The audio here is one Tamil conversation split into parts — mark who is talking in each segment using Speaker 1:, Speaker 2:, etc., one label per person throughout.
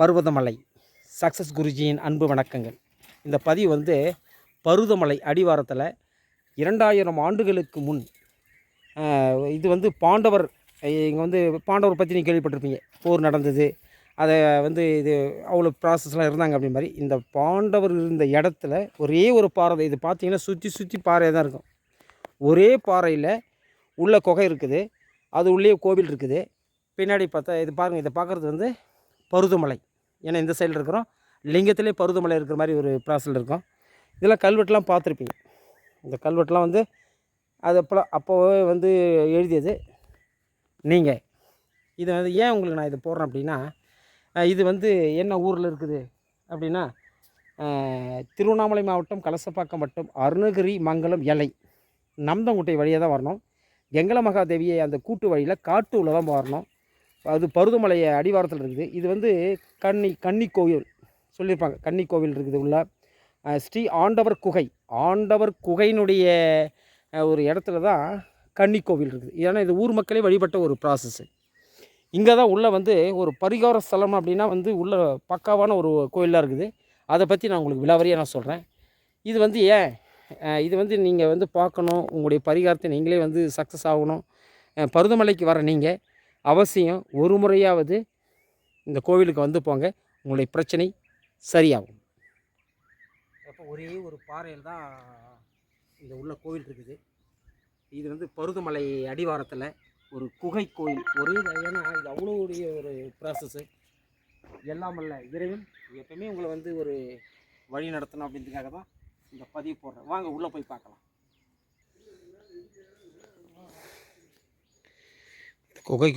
Speaker 1: பருவதமலை. சக்ஸஸ் குருஜியின் அன்பு வணக்கங்கள். இந்த பதிவு வந்து பருவதமலை அடிவாரத்தில் இரண்டாயிரம் ஆண்டுகளுக்கு முன் இது வந்து பாண்டவர் இங்கே வந்து பாண்டவர் பற்றி நீங்கள் கேள்விப்பட்டிருப்பீங்க. போர் நடந்தது அதை வந்து இது அவ்வளோ ப்ராசஸ்லாம் இருந்தாங்க அப்படி மாதிரி. இந்த பாண்டவர் இருந்த இடத்துல ஒரே ஒரு பாறை இது பார்த்தீங்கன்னா சுற்றி சுற்றி பாறை தான் இருக்கும். ஒரே பாறையில் உள்ள குகை இருக்குது அது உள்ளே கோவில் இருக்குது. பின்னாடி பார்த்தா இது பாருங்கள் இதை பார்க்குறது வந்து பருவதமலை ஏன்னா இந்த சைடில் இருக்கிறோம். லிங்கத்திலே பருவதமலை இருக்கிற மாதிரி ஒரு ப்ராசல் இருக்கும். இதெல்லாம் கல்வெட்டுலாம் பார்த்துருப்பீங்க. இந்த கல்வெட்டுலாம் வந்து அது அப்போலாம் அப்போவே வந்து எழுதியது. நீங்கள் இது வந்து ஏன் உங்களுக்கு நான் இதை போடுறேன் அப்படின்னா இது வந்து என்ன ஊரில் இருக்குது அப்படின்னா திருவண்ணாமலை மாவட்டம் கலசப்பாக்கம் வட்டம் அருணகிரி மங்கலம் எல்லை. நம்தங்குட்டை வழியாக தான் வரணும். எங்கள மகாதேவியை அந்த கூட்டு வழியில் காட்டு உள்ளே தான் வரணும். அது பருவமலை அடிவாரத்தில் இருக்குது. இது வந்து கன்னி கன்னி கோவில் சொல்லியிருப்பாங்க. கன்னி கோவில் இருக்குது உள்ள. ஸ்ரீ ஆண்டவர் குகை. ஆண்டவர் குகையினுடைய ஒரு இடத்துல தான் கன்னி கோவில் இருக்குது. ஏன்னா இது ஊர் மக்களே வழிபட்ட ஒரு ப்ராசஸ்ஸு இங்கே தான் உள்ளே வந்து ஒரு பரிகார ஸ்தலம் அப்படின்னா வந்து உள்ள பக்காவான ஒரு கோயிலாக இருக்குது. அதை பற்றி நான் உங்களுக்கு விலாவரியாக நான் சொல்கிறேன் இது வந்து ஏன்? இது வந்து நீங்கள் வந்து பார்க்கணும். உங்களுடைய பரிகாரத்தை நீங்களே வந்து சக்ஸஸ் ஆகணும். பருதமலைக்கு வர நீங்கள் அவசியம் ஒரு முறையாவது இந்த கோவிலுக்கு வந்து போங்க. உங்களுடைய பிரச்சனை சரியாகும். அப்போ ஒரே ஒரு பாறையில் தான் இந்த உள்ள கோவில் இருக்குது. இது வந்து பருதுமலை அடிவாரத்தில் ஒரு குகை கோயில் ஒரே ஏன்னா இது அவ்வளோ உடைய ஒரு ப்ராசஸ்ஸு எல்லாம் அல்ல இறைவன் எப்பவுமே உங்களை வந்து ஒரு வழி நடத்தணும் அப்படின்றதுக்காக தான் இந்த பதிவு போடுறேன். வாங்க உள்ளே போய் பார்க்கலாம். குகை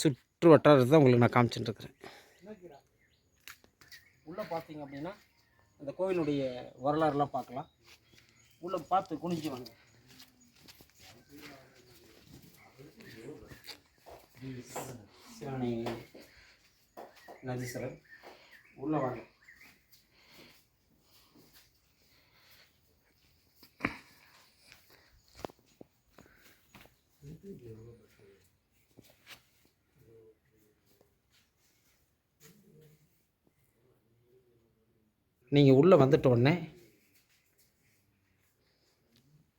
Speaker 1: சுற்று வட்டாரத்தை தான் உங்களுக்கு நான் காமிச்சுட்டுருக்குறேன். உள்ளே பார்த்தீங்க அப்படின்னா அந்த கோவிலுடைய வரலாறுலாம் பார்க்கலாம். உள்ளே பார்த்து குனிஞ்சு வாங்க. சிவனை நதீஸ்வரர் உள்ளே வாங்க. நீங்கள் உள்ளே வந்துட்ட உடனே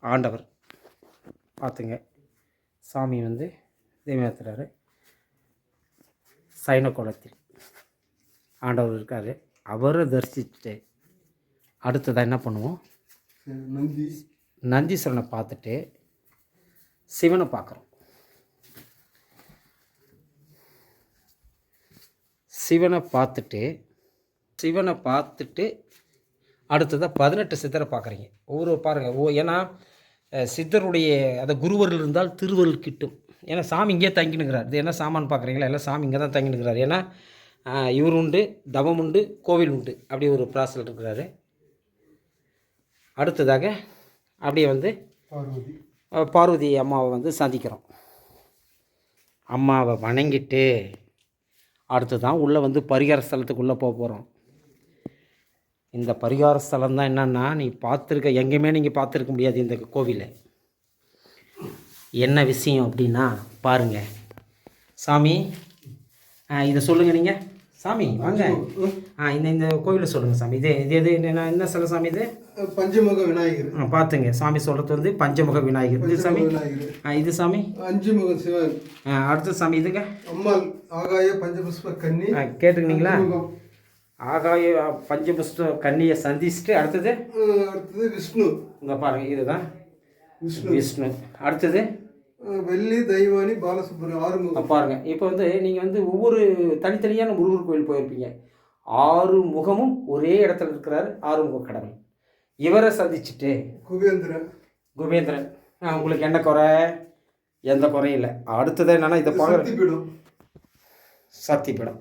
Speaker 1: ஆண்டவர் பார்த்துங்க சாமி வந்து தெய்வத்துறாரு சைன குளத்தில் ஆண்டவர் இருக்கார். அவரை தரிசிச்சுட்டு அடுத்ததாக என்ன பண்ணுவோம்?
Speaker 2: நந்தி.
Speaker 1: நந்தீஸ்வரனை பார்த்துட்டு சிவனை பார்க்குறோம். சிவனை பார்த்துட்டு சிவனை பார்த்துட்டு அடுத்ததாக பதினெட்டு சித்தரை பார்க்குறீங்க. ஒவ்வொரு பாருங்கள் ஓ ஏன்னா சித்தருடைய அந்த குருவர்கள் இருந்தால் திருவருள் கிட்டும். ஏன்னா சாமி இங்கே தங்கினுக்கிறார் இது என்ன சாமான் பார்க்குறீங்களா? எல்லாம் சாமி இங்கே தான் தங்கினுக்கிறார் ஏன்னா இவர் உண்டு தவம் உண்டு கோவில் உண்டு. அப்படி ஒரு ப்ராசல் இருக்கிறாரு. அடுத்ததாக அப்படியே வந்து
Speaker 2: பார்வதி.
Speaker 1: பார்வதி அம்மாவை வந்து சந்திக்கிறோம். அம்மாவை வணங்கிட்டு அடுத்து தான் உள்ளே வந்து பரிகார ஸ்தலத்துக்குள்ளே போக போகிறோம் இந்த பரிகார ஸ்தலம் தான் என்னன்னா நீ பார்த்துருக்க எங்கேயுமே நீங்கள் பார்த்துருக்க முடியாது இந்த கோவிலை. என்ன விஷயம் அப்படின்னா பாருங்கள் சாமி இதை சொல்லுங்கள் நீங்கள் சாமி வாங்க. ஆ இந்த இந்த கோவிலை சொல்லுங்கள் சாமி. இது இது எது என்ன என்ன சில சாமி இது?
Speaker 2: பஞ்சமுக விநாயகர்.
Speaker 1: ஆ, பார்த்துங்க சாமி சொல்கிறது வந்து பஞ்சமுக விநாயகர். இது சாமி? ஆ, இது சாமி?
Speaker 2: அஞ்சு முக சிவன்.
Speaker 1: ஆ, அடுத்த சாமி இதுங்க?
Speaker 2: அம்மாள் ஆகாய பஞ்சபுஷ்ப கன்னி.
Speaker 1: ஆ, கேட்டுக்கினீங்களா. ஆகாய பஞ்சபுஷ்ட கன்னியை சந்திச்சுட்டு அடுத்தது?
Speaker 2: அடுத்தது விஷ்ணு.
Speaker 1: இங்கே பாருங்க இதுதான்.
Speaker 2: விஷ்ணு.
Speaker 1: விஷ்ணு. அடுத்தது?
Speaker 2: வெள்ளி தெய்வானி பாலசுப்ரமணியம் ஆறுமுகம்
Speaker 1: பாருங்க இப்போ வந்து நீங்கள் வந்து ஒவ்வொரு தனித்தனியான முருகர் கோயில் போயிருப்பீங்க. ஆறு முகமும் ஒரே இடத்துல இருக்கிறாரு ஆறுமுக கடவுள். இவரை சந்திச்சுட்டு
Speaker 2: குபேந்திரன்.
Speaker 1: குபேந்திரன். உங்களுக்கு என்ன குறை? எந்த குறையும் இல்லை. அடுத்தது என்னன்னா இதை பார்க்குற
Speaker 2: சக்திபீடம்
Speaker 1: சக்திபீடம்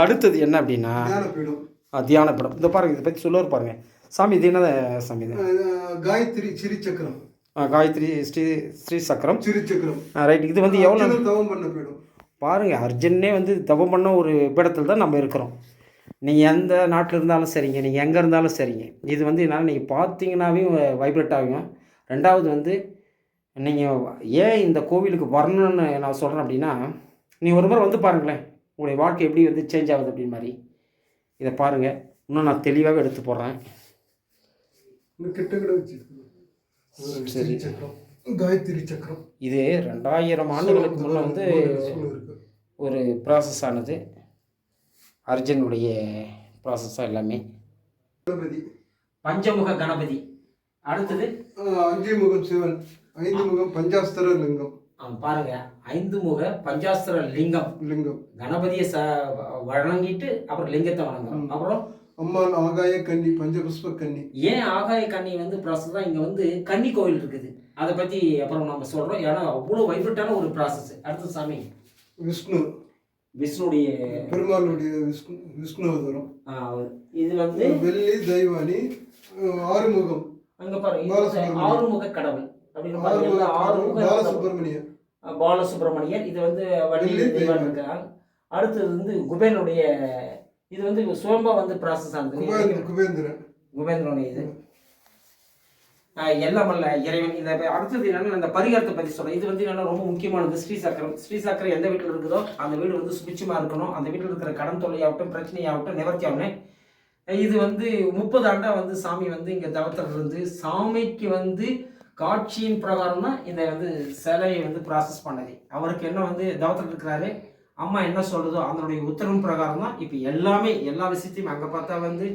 Speaker 1: அடுத்தது என்ன அப்படின்னா ஆ, தியானப்படம். இந்த பாருங்க இதை பற்றி சொல்லுவார் பாருங்க சாமி இது என்ன சாமி இது?
Speaker 2: காயத்ரி சிரிச்சக்கரம்
Speaker 1: ஆ, காயத்ரி ஸ்ரீ ஸ்ரீ சக்கரம்
Speaker 2: சிரிச்சக்கரம்
Speaker 1: ரைட் இது வந்து எவ்வளோ
Speaker 2: தவம் பண்ண பீடம்.
Speaker 1: பாருங்க அர்ஜுனே வந்து தவம் பண்ண ஒரு பீடத்தில் தான் நம்ம இருக்கிறோம். நீங்கள் எந்த நாட்டில் இருந்தாலும் சரிங்க நீங்கள் எங்கே இருந்தாலும் சரிங்க. இது வந்து என்னால் நீங்கள் பார்த்தீங்கன்னாவே வைப்ரேட் ஆகும் ரெண்டாவது வந்து நீங்கள் ஏன் இந்த கோவிலுக்கு வரணும்னு நான் சொல்கிறேன் அப்படின்னா நீ ஒரு முறை வந்து பாருங்களேன். உங்களுடைய வாழ்க்கை எப்படி வந்து சேஞ்ச் ஆகுது அப்படின்னு மாதிரி இதை பாருங்கள் இன்னும் நான் தெளிவாகவே எடுத்து போடுறேன். சரி.
Speaker 2: சக்கரம் காயத்ரி சக்கரம்.
Speaker 1: இது ரெண்டாயிரம் ஆண்டுகளுக்கு முன்னே வந்து ஒரு ப்ராசஸ் ஆனது. அர்ஜுனுடைய ப்ராசஸாக எல்லாமே.
Speaker 2: கணபதி.
Speaker 1: பஞ்சமுக கணபதி. அடுத்தது?
Speaker 2: அஞ்சு முகம் சிவன் ஐந்து முகம் பஞ்சாஸ்தர லிங்கம்.
Speaker 1: பாருங்க. ஐந்து முக பஞ்சாஸ்திர லிங்கம்.
Speaker 2: லிங்கம்.
Speaker 1: கணபதியை ச வணங்கிட்டு அப்புறம் லிங்கத்தை வணங்குறோம். அப்புறம்?
Speaker 2: அம்மான் ஆகாய கன்னி பஞ்சபுஷ்ப கன்னி.
Speaker 1: ஏன் ஆகாய கன்னி வந்து ப்ராசஸ் தான் இங்கே வந்து கன்னி கோவில் இருக்குது. அதை பற்றி அப்புறம் நம்ம சொல்கிறோம் ஏன்னா அவ்வளோ வைப்ரட்டான ஒரு ப்ராசஸ் அடுத்து சாமி.
Speaker 2: விஷ்ணு.
Speaker 1: விஷ்ணுடைய
Speaker 2: பெருமாளுடைய விஷ்ணு விஷ்ணு அவதாரம்.
Speaker 1: இது வந்து
Speaker 2: வெள்ளி தெய்வானி ஆறுமுகம்.
Speaker 1: அங்கே பாருங்க. ஆறுமுக கடவுள். அப்படின்னு பாருங்க.
Speaker 2: ஆறுமுக
Speaker 1: ஆறுமுக
Speaker 2: பாலசுப்ரமணியன்.
Speaker 1: இது வந்து தெய்வான். இருக்கிறாங்க அடுத்தது வந்து குபேரனுடைய இது வந்து சுயம்பா வந்து ப்ராசஸ் ஆனது.
Speaker 2: குபேந்திர குபேந்திரன்.
Speaker 1: குபேந்திரனுடைய இது. எல்லாம் அல்ல இறைவன். இந்த அடுத்தது என்னன்னா இந்த பரிகாரத்தை பற்றி சொல்றேன். இது வந்து என்னன்னா ரொம்ப முக்கியமானது. ஸ்ரீ சக்கரம் ஸ்ரீ சக்கரம் எந்த வீட்டில் இருக்குதோ அந்த வீடு வந்து சுபிட்சமா இருக்கணும். அந்த வீட்டில் இருக்கிற கடன் தொல்லையாகட்டும் பிரச்சனையாகட்டும் நிவர்த்தி ஆகணும் இது வந்து முப்பது ஆண்டா வந்து சாமி வந்து இங்க தவத்தில் இருந்து சாமிக்கு வந்து காட்சியின் பிரகாரம் தான் இந்த வந்து சிலையை வந்து ப்ராசஸ் பண்ணது. அவருக்கு என்ன வந்து தவத்தில் இருக்கிறாரு? அம்மா என்ன சொல்லுதோ அதனுடைய உத்தரவின் பிரகாரம் தான் இப்போ எல்லாமே எல்லா விஷயத்தையும் அங்கே பார்த்தா வந்து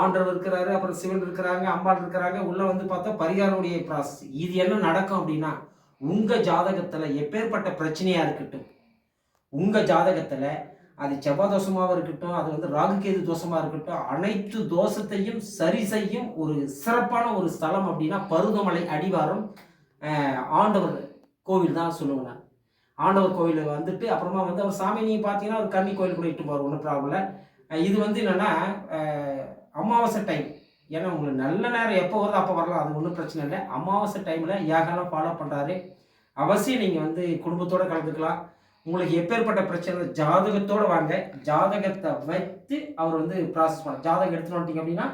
Speaker 1: ஆண்டவர் இருக்கிறாரு அப்புறம் சிவன் இருக்கிறாங்க அம்பாள் இருக்கிறாங்க உள்ள வந்து பார்த்தா பரிகாரனுடைய ப்ராசஸ் இது என்ன நடக்கும் அப்படின்னா உங்கள் ஜாதகத்தில் எப்பேற்பட்ட பிரச்சனையாக இருக்கட்டும் உங்கள் ஜாதகத்தில் அது செவ்வாய் தோஷமாவும் இருக்கட்டும் அது வந்து ராகுகேது தோஷமாக இருக்கட்டும் அனைத்து தோஷத்தையும் சரி செய்யும் ஒரு சிறப்பான ஒரு ஸ்தலம் அப்படின்னா பருவமலை அடிவாரம் ஆண்டவர் கோவில் தான் சொல்லுவேன் நான் ஆண்டவர் கோவில் வந்துட்டு அப்புறமா வந்து அவர் சாமி நீங்கள் பார்த்தீங்கன்னா ஒரு கம்மி கோயில் கூட இட்டு போவார் ஒன்றும் ப்ராப்ளம் இல்லை. இது வந்து என்னென்னா அமாவாசை டைம் ஏன்னா உங்களுக்கு நல்ல நேரம் எப்போ வருதோ அப்போ வரலாம் அது ஒன்றும் பிரச்சனை இல்லை. அமாவாசை டைமில் யாகெல்லாம் ஃபாலோ பண்ணுறாரு அவசியம் நீங்கள் வந்து குடும்பத்தோடு கலந்துக்கலாம். உங்களுக்கு எப்பேற்பட்ட பிரச்சனை ஜாதகத்தோடு வாங்க. ஜாதகத்தை வைத்து அவர் வந்து ப்ராசஸ் பண்ண ஜாதகம் எடுத்துன்னு வந்துட்டீங்க அப்படின்னா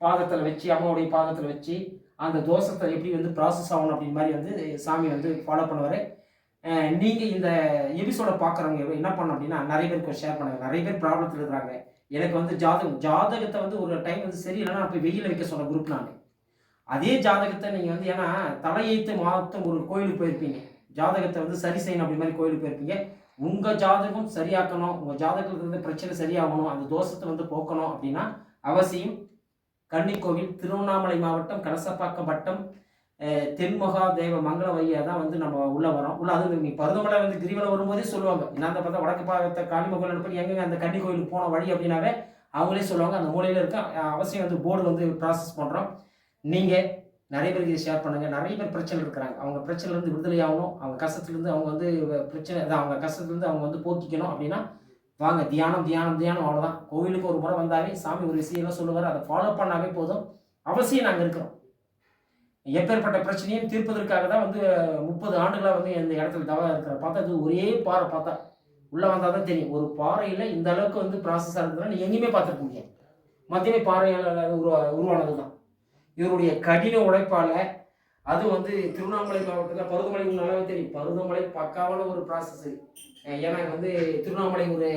Speaker 1: பாதத்தில் வச்சு அம்மாவுடைய பாதத்தில் வச்சு அந்த தோஷத்தை எப்படி வந்து ப்ராசஸ் ஆகணும் அப்படின்னு மாதிரி வந்து சாமி வந்து ஃபாலோ பண்ணுவார். நீங்கள் இந்த எபிசோடை பார்க்குறவங்க என்ன பண்ணணும் அப்படின்னா நிறைய பேருக்கு ஷேர் பண்ணுங்க. நிறைய பேர் ப்ராப்ளத்தில் இருக்கிறாங்க. எனக்கு வந்து ஜாதகம் ஜாதகத்தை வந்து ஒரு டைம் வந்து சரியில்லைன்னா நான் போய் வெயில் வைக்க சொன்ன குரூப் நான் அதே ஜாதகத்தை நீங்கள் வந்து ஏன்னா தலையெழுத்து மாத்தம் ஒரு கோயிலுக்கு போயிருப்பீங்க. ஜாதகத்தை வந்து சரி செய்யணும் அப்படி மாதிரி கோயிலுக்கு போயிருக்கீங்க. உங்கள் ஜாதகம் சரியாக்கணும். உங்கள் ஜாதகத்தில் இருந்து பிரச்சனை சரியாகணும். அந்த தோஷத்தை வந்து போக்கணும் அப்படின்னா அவசியம் கன்னிக்கோவில் திருவண்ணாமலை மாவட்டம் கலசப்பாக்கம் வட்டம் தென்மகா தேவ மங்கள வழியாக தான் வந்து நம்ம உள்ளே வரோம். உள்ள அது நீ பருதமலை வந்து கிரிவலம் வரும்போதே சொல்லுவாங்க. நான் பார்த்தா வடக்கு பாகத்தை காளிமகோயில் அனுப்பி எங்கெங்க அந்த கன்னி கோயிலுக்கு போன வழி அப்படின்னாவே அவங்களே சொல்லுவாங்க. அந்த மூலையில் இருக்க அவசியம் வந்து போர்டு வந்து ப்ராசஸ் பண்ணுறோம் நீங்கள் நிறைய பேருக்கு இதை ஷேர் பண்ணுங்கள் நிறைய பேர் பிரச்சனை இருக்கிறாங்க. அவங்க பிரச்சனைலேருந்து விடுதலையாகணும் அவங்க கஷ்டத்துலேருந்து அவங்க வந்து பிரச்சனை அதான் அவங்க கஷ்டத்துலேருந்து அவங்க வந்து போக்கிக்கணும் அப்படின்னா வாங்க தியானம் தியானம் தியானம் அவ்வளோதான் கோவிலுக்கு ஒரு முறை வந்தாவே சாமி ஒரு விஷயம்லாம் சொல்லுவார். அதை ஃபாலோ பண்ணாவே போதும். அவசியம் நாங்கள் இருக்கிறோம். எப்பேற்பட்ட பிரச்சனையும் தீர்ப்பதற்காக தான் வந்து முப்பது ஆண்டுகளாக வந்து இந்த இடத்துல தவா இருக்கிற பார்த்தா இது ஒரே பாறை பார்த்தா. உள்ளே வந்தால் தான் தெரியும். ஒரு பாறையில் இந்த அளவுக்கு வந்து ப்ராசஸாக இருக்குதுன்னா நீ எங்கேயுமே பார்த்துருக்க முடியாது. மத்தியமே பாறையில் உருவா உருவானது தான் இவருடைய கடின உழைப்பால் அது வந்து திருவண்ணாமலை மாவட்டத்தில் பருவமலை உங்களுக்கு நல்லாவே தெரியும். பருவமலை பக்காவான ஒரு ப்ராசஸ்ஸு ஏன்னா வந்து திருவண்ணாமலை ஒரு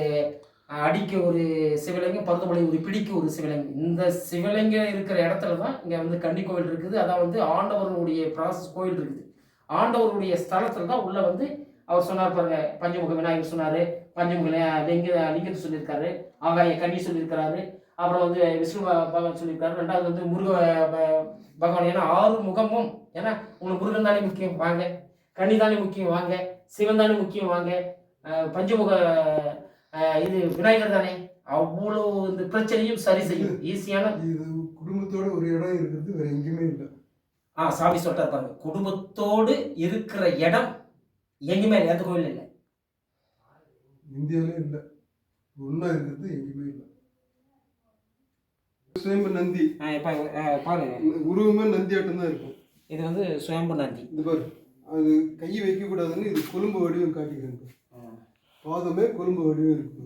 Speaker 1: அடிக்க ஒரு சிவலிங்கம் பருவமலை ஒரு பிடிக்க ஒரு சிவலிங்கம். இந்த சிவலிங்கம் இருக்கிற இடத்துல தான் இங்கே வந்து கன்னி கோவில் இருக்குது. அதான் வந்து ஆண்டவருடைய ப்ராசஸ் கோயில் இருக்குது. ஆண்டவருடைய ஸ்தலத்தில் தான் உள்ளே வந்து அவர் சொன்னார் பாருங்க பஞ்சமுக விநாயகர் சொன்னார் பஞ்சமுக லிங்க லிங்கத்தை சொல்லியிருக்காரு ஆகாய கன்னி சொல்லியிருக்கிறாரு. அப்புறம் வந்து விஷ்ணு பகவான் சொல்லியிருக்காரு. ரெண்டாவது வந்து முருக பகவான். ஏன்னா ஆறு முகமும் ஏன்னா உங்களுக்கு முருகன் தானே முக்கியம் வாங்க. கன்னி தானே முக்கியம் வாங்க. சிவன் தானே முக்கியம் வாங்க. பஞ்சமுக இது விநாயகர் தானே. அவ்வளோ இந்த பிரச்சனையும் சரி செய்யும். ஈஸியான
Speaker 2: இது குடும்பத்தோட ஒரு இடம் இருக்கிறது வேற எங்கேயுமே இல்லை.
Speaker 1: ஆ சாமி சொல்றாரு பாருங்க. குடும்பத்தோடு இருக்கிற இடம் எங்கேயுமே இல்லை. எந்த கோயில் இல்லை.
Speaker 2: இந்தியாவிலே இல்லை. ஒன்றா இருக்கிறது எங்கேயுமே இல்லை. சுயம்பு நந்தி.
Speaker 1: பாருங்க.
Speaker 2: உருவமே நந்தியாட்டம் தான் இருக்கும்.
Speaker 1: இது வந்து சுயம்பு நந்தி.
Speaker 2: இது பாரு அது கை வைக்கக்கூடாதுன்னு இது கொழும்பு வடிவம் காட்டிக்கிறேன். பாதமே கொழும்பு வடிவம் இருக்கு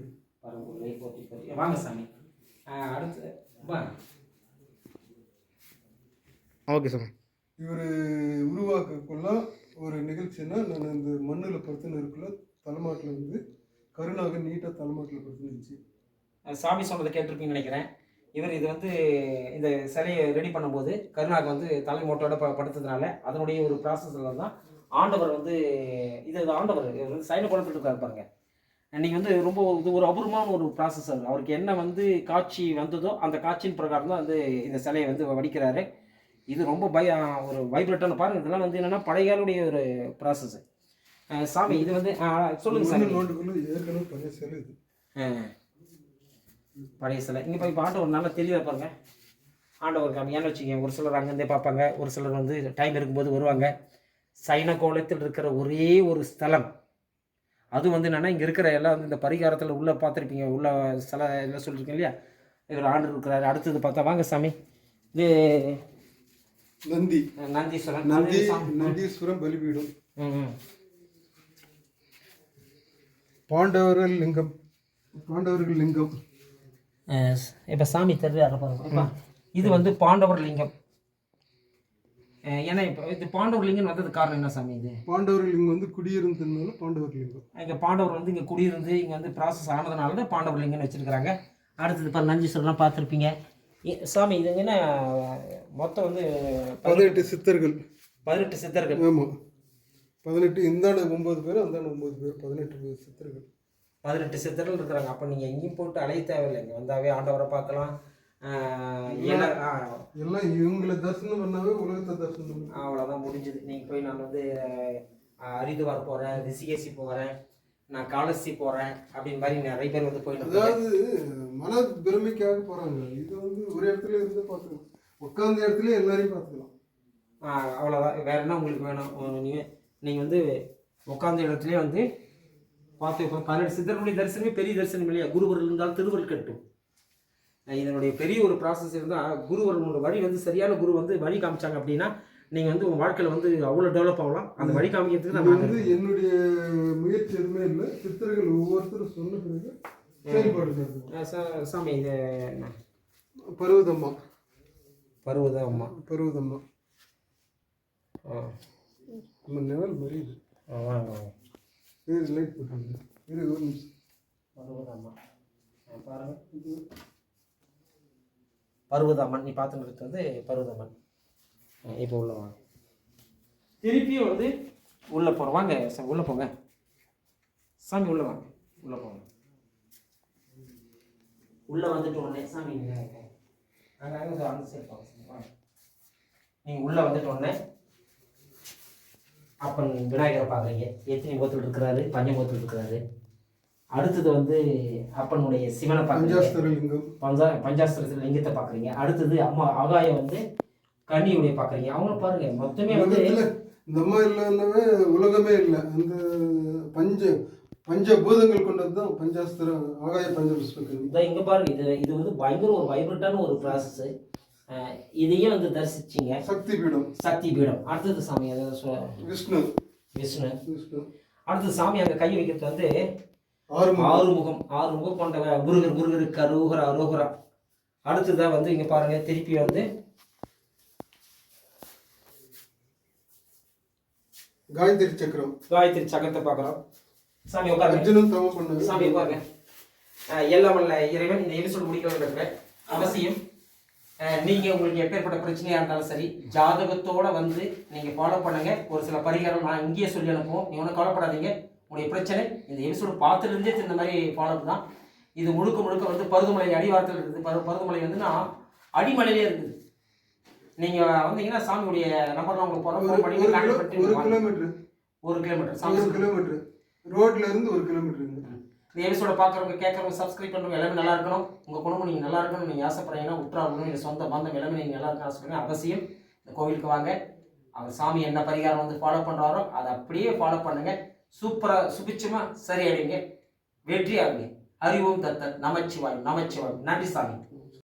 Speaker 1: வாங்க சாமி. அடுத்து
Speaker 3: ஓகே சார்
Speaker 2: இவர் உருவாக்கக்குள்ள ஒரு நிகழ்ச்சின்னா நான் இந்த மண்ணில் படுத்துன்னு இருக்குள்ள தலைமாட்டில் வந்து கருணாக நீட்டாக தலைமாட்டில் படுத்துன்னு இருந்துச்சு
Speaker 1: சாமி சொன்னதை கேட்டிருப்பீங்கன்னு நினைக்கிறேன். இவர் இது வந்து இந்த சிலையை ரெடி பண்ணும்போது கருணாக்கு வந்து தலைமோட்டோட ப படுத்ததுனால அதனுடைய ஒரு ப்ராசஸில் தான் ஆண்டவர் வந்து இது ஆண்டவர் இவர் வந்து சைன குழப்பிட்டு இருக்காரு பாருங்க. நீங்கள் வந்து ரொம்ப இது ஒரு அபூர்வமான ஒரு ப்ராசஸ் அவருக்கு என்ன வந்து காட்சி வந்ததோ அந்த காட்சியின் பிரகாரம் தான் வந்து இந்த சிலையை வந்து வடிக்கிறாரு. இது ரொம்ப பய ஒரு வைப்ரேட்டான பாருங்க. இதெல்லாம் வந்து என்னென்னா பழையாளுடைய ஒரு ப்ராசஸ் சாமி இது வந்து சொல்லுங்க சாமி.
Speaker 2: பழைய சிலை.
Speaker 1: இங்கே போய் ஆண்டவர் நல்லா தெளிவாக பாருங்க. ஆண்டவர் காமி ஏன்னு வச்சுக்கோங்க. ஒரு சிலர் அங்கேருந்தே பார்ப்பாங்க. ஒரு சிலர் வந்து டைம் இருக்கும்போது வருவாங்க. சைன கோலத்தில் இருக்கிற ஒரே ஒரு ஸ்தலம். அது வந்து என்னென்னா இங்கே இருக்கிற எல்லாம் வந்து இந்த பரிகாரத்தில் உள்ளே பார்த்துருப்பீங்க. உள்ள சில எல்லாம் சொல்லியிருக்கேன் இல்லையா? இவர் ஆண்டு இருக்கிறாரு. அடுத்தது பார்த்தா வாங்க சாமி. இது
Speaker 2: நந்தி.
Speaker 1: நந்தீஸ்வரன்
Speaker 2: நந்தி. நந்தீஸ்வரம் பலிபீடம். பாண்டவர்கள் லிங்கம். பாண்டவர்கள் லிங்கம்.
Speaker 1: இப்போ சாமி தெரியாத பாருங்க. இது வந்து பாண்டவர் லிங்கம். ஏன்னா இப்போ இது பாண்டவர் லிங்கம் வந்தது காரணம் என்ன சாமி இது?
Speaker 2: பாண்டவர்கள் லிங்கம் வந்து குடியிருந்ததுனால பாண்டவர் லிங்கம்.
Speaker 1: இங்கே பாண்டவர் வந்து இங்கே குடியிருந்து இங்கே வந்து ப்ராசஸ் ஆனதுனால தான் பாண்டவர் லிங்கம்னு வச்சுருக்கிறாங்க. அடுத்தது இப்போ நஞ்சீஸ்வரம்லாம் பார்த்துருப்பீங்க. இ- சாமி இது என்ன மொத்தம் வந்து
Speaker 2: பதினெட்டு சித்தர்கள்.
Speaker 1: பதினெட்டு சித்தர்கள்.
Speaker 2: ஆமாம் பதினெட்டு இந்தாண்ட ஒன்பது பேர் அந்தாண்ட ஒன்பது பேர் பதினெட்டு சித்தர்கள்.
Speaker 1: பதினெட்டு சித்தர்கள் இருக்கிறாங்க. அப்போ நீங்கள் எங்கேயும் போட்டு அலைய தேவையில்லை. இங்கே வந்தாவே ஆண்டவரை பார்க்கலாம்.
Speaker 2: எல்லாம் இவங்களை தரிசனம் பண்ணாவே உலகத்தை தரிசனம்
Speaker 1: அவ்வளோதான் முடிஞ்சுது. நீங்கள் போய் நான் வந்து அஹ், ஹரித்வார் போகிறேன் ரிஷிகேசி போகிறேன் நான் காலசி போகிறேன் அப்படின்னு மாதிரி நிறைய பேர் வந்து போயிட்டு.
Speaker 2: அதாவது மன பெருமைக்காக போறாங்க. இது வந்து ஒரு இடத்துல இருந்து பார்த்துக்கலாம். உட்கார்ந்த இடத்துல எல்லாரையும் பார்த்துக்கலாம்.
Speaker 1: அவ்வளோதான் வேற என்ன உங்களுக்கு வேணும்? நீங்கள் நீங்கள் வந்து உட்காந்த இடத்துலயே வந்து பார்த்து பதினெட்டு சித்தர்களுடைய தரிசனமே பெரிய தரிசனம் இல்லையா? குருவர்கள் இருந்தால் திருவருள் கட்டும். இதனுடைய பெரிய ஒரு ப்ராசஸ் இருந்தால் குருவர்களோட வழி வந்து சரியான குரு வந்து வழி காமிச்சாங்க அப்படின்னா நீங்கள் வந்து உங்கள் வாழ்க்கையில் வந்து அவ்வளோ டெவலப் ஆகலாம். அந்த வழி காமிக்கிறதுக்கு
Speaker 2: இது
Speaker 1: நான்
Speaker 2: வந்து என்னுடைய முயற்சி எதுவுமே இல்லை. சித்தர்கள் ஒவ்வொருத்தரும் சொன்ன பிறகு செயல்பாடு
Speaker 1: சாமி இந்த
Speaker 2: பருவதம்மா. பருவதம்மா.
Speaker 1: ஆ.
Speaker 2: நம்ம நிழல் மாதிரி இது.
Speaker 1: ஆ, வாங்க வாங்க
Speaker 2: இது லைட் போட்டு இது ஒரு நிமிஷம்
Speaker 1: பருவதம்மா பாருங்க. நீ பார்த்துட்டு வந்து பருவதாமன். இப்போ உள்ள வாங்க. திருப்பியும் வந்து உள்ளே போகிறோம் வாங்க சாமி உள்ளே போங்க. சாமி உள்ளே வாங்க. உள்ளே போங்க. உள்ளே வந்துட்டு உடனே சாமி அங்கே அங்கே அந்த சைடு போங்க நீங்கள் உள்ளே வந்துட்டு உடனே அப்பன் விநாயகரை பார்க்குறீங்க. எத்தனை முகத்தில் இருக்கிறாரு பஞ்சமுகத்தில் இருக்கிறாரு அடுத்தது வந்து அப்பனுடைய சிவனை பார்க்குறீங்க. பஞ்சா பஞ்சாஸ்திரத்தில் லிங்கத்தை பார்க்குறீங்க. அடுத்தது அம்மா ஆகாயம் வந்து கன்னியுடைய பார்க்குறீங்க. அவங்கள பாருங்க மொத்தமே வந்து
Speaker 2: இந்த அம்மா இல்லைன்னாவே உலகமே இல்லை. அந்த பஞ்ச பஞ்ச பூதங்கள் கொண்டது தான் பஞ்சாஸ்திர ஆகாய பஞ்சபுஷ்பக்கணி
Speaker 1: இதான் இங்கே பாருங்க இது இது வந்து பயங்கர ஒரு வைப்ரட்டான ஒரு ப்ராசஸ் இதையும் வந்து தரிசிச்சிங்க.
Speaker 2: சக்தி பீடம்
Speaker 1: சக்தி பீடம் அடுத்தது சாமி
Speaker 2: விஷ்ணு.
Speaker 1: விஷ்ணு.
Speaker 2: விஷ்ணு.
Speaker 1: அடுத்தது சாமி அங்கே கை வைக்கிறது வந்து
Speaker 2: ஆறுமுகம்.
Speaker 1: ஆறு முகம் ஆறு முகம் கொண்ட முருகர் முருகருக்கு அரோகரா அரோகரா. அடுத்ததான் வந்து இங்கே பாருங்க திருப்பி வந்து
Speaker 2: காயத்ரி சக்கரம்.
Speaker 1: காயத்ரி சக்கரத்தை பார்க்குறோம். சாமி உட்காருங்க. சாமி பாருங்க எல்லாம் இறைவன் இந்த எபிசோட் முடிக்க வேண்டும். அவசியம். அஹ், நீங்க உங்களுக்கு எப்பேற்பட்ட பிரச்சனையா இருந்தாலும் சரி ஜாதகத்தோட வந்து நீங்க ஃபாலோ பண்ணுங்க. ஒரு சில பரிகாரம் நான் இங்கேயே சொல்லி அனுப்புவோம். நீ ஒன்றும் கவலைப்படாதீங்க. உங்களுடைய பிரச்சனை இந்த எபிசோடு பார்த்துலேருந்தே இந்த மாதிரி ஃபாலோ தான். இது முழுக்க முழுக்க வந்து பருதுமலை அடிவாரத்தில் இருக்குது. பரு பருதுமலை வந்துன்னா அடிமலையிலே இருக்குது. நீங்க வந்தீங்கன்னா சாமியுடைய நம்பர் உங்களுக்கு ஃபோன் பண்ணி
Speaker 2: ஒரு. கிலோமீட்டர்
Speaker 1: ஒரு கிலோமீட்டர் சாமி
Speaker 2: கிலோமீட்டர் ரோட்ல இருந்து ஒரு கிலோமீட்டர்
Speaker 1: இந்த எபிசோட பார்க்குறவங்க கேட்குறவங்க சப்ஸ்கிரைப் பண்ணுறவங்க எல்லாமே நல்லா இருக்கணும். உங்கள் குடும்பம் நீங்கள் நல்லா இருக்கணும் நீங்கள் ஆசைப்படுறீங்கன்னா உற்றாகணும் நீங்கள் சொந்த பந்தம் எல்லாமே நீங்கள் நல்லா இருக்கணும் ஆசைப்படுங்க அவசியம் இந்த கோவிலுக்கு வாங்க. அவர் சாமி என்ன பரிகாரம் வந்து ஃபாலோ பண்ணுறாரோ அதை அப்படியே ஃபாலோ பண்ணுங்கள் சூப்பராக சுபிச்சமாக சரியாயிடுங்க வெற்றி ஆகுங்க அறிவும் தத்தன். நமச்சிவாய் நமச்சிவாய் நன்றி சாமி.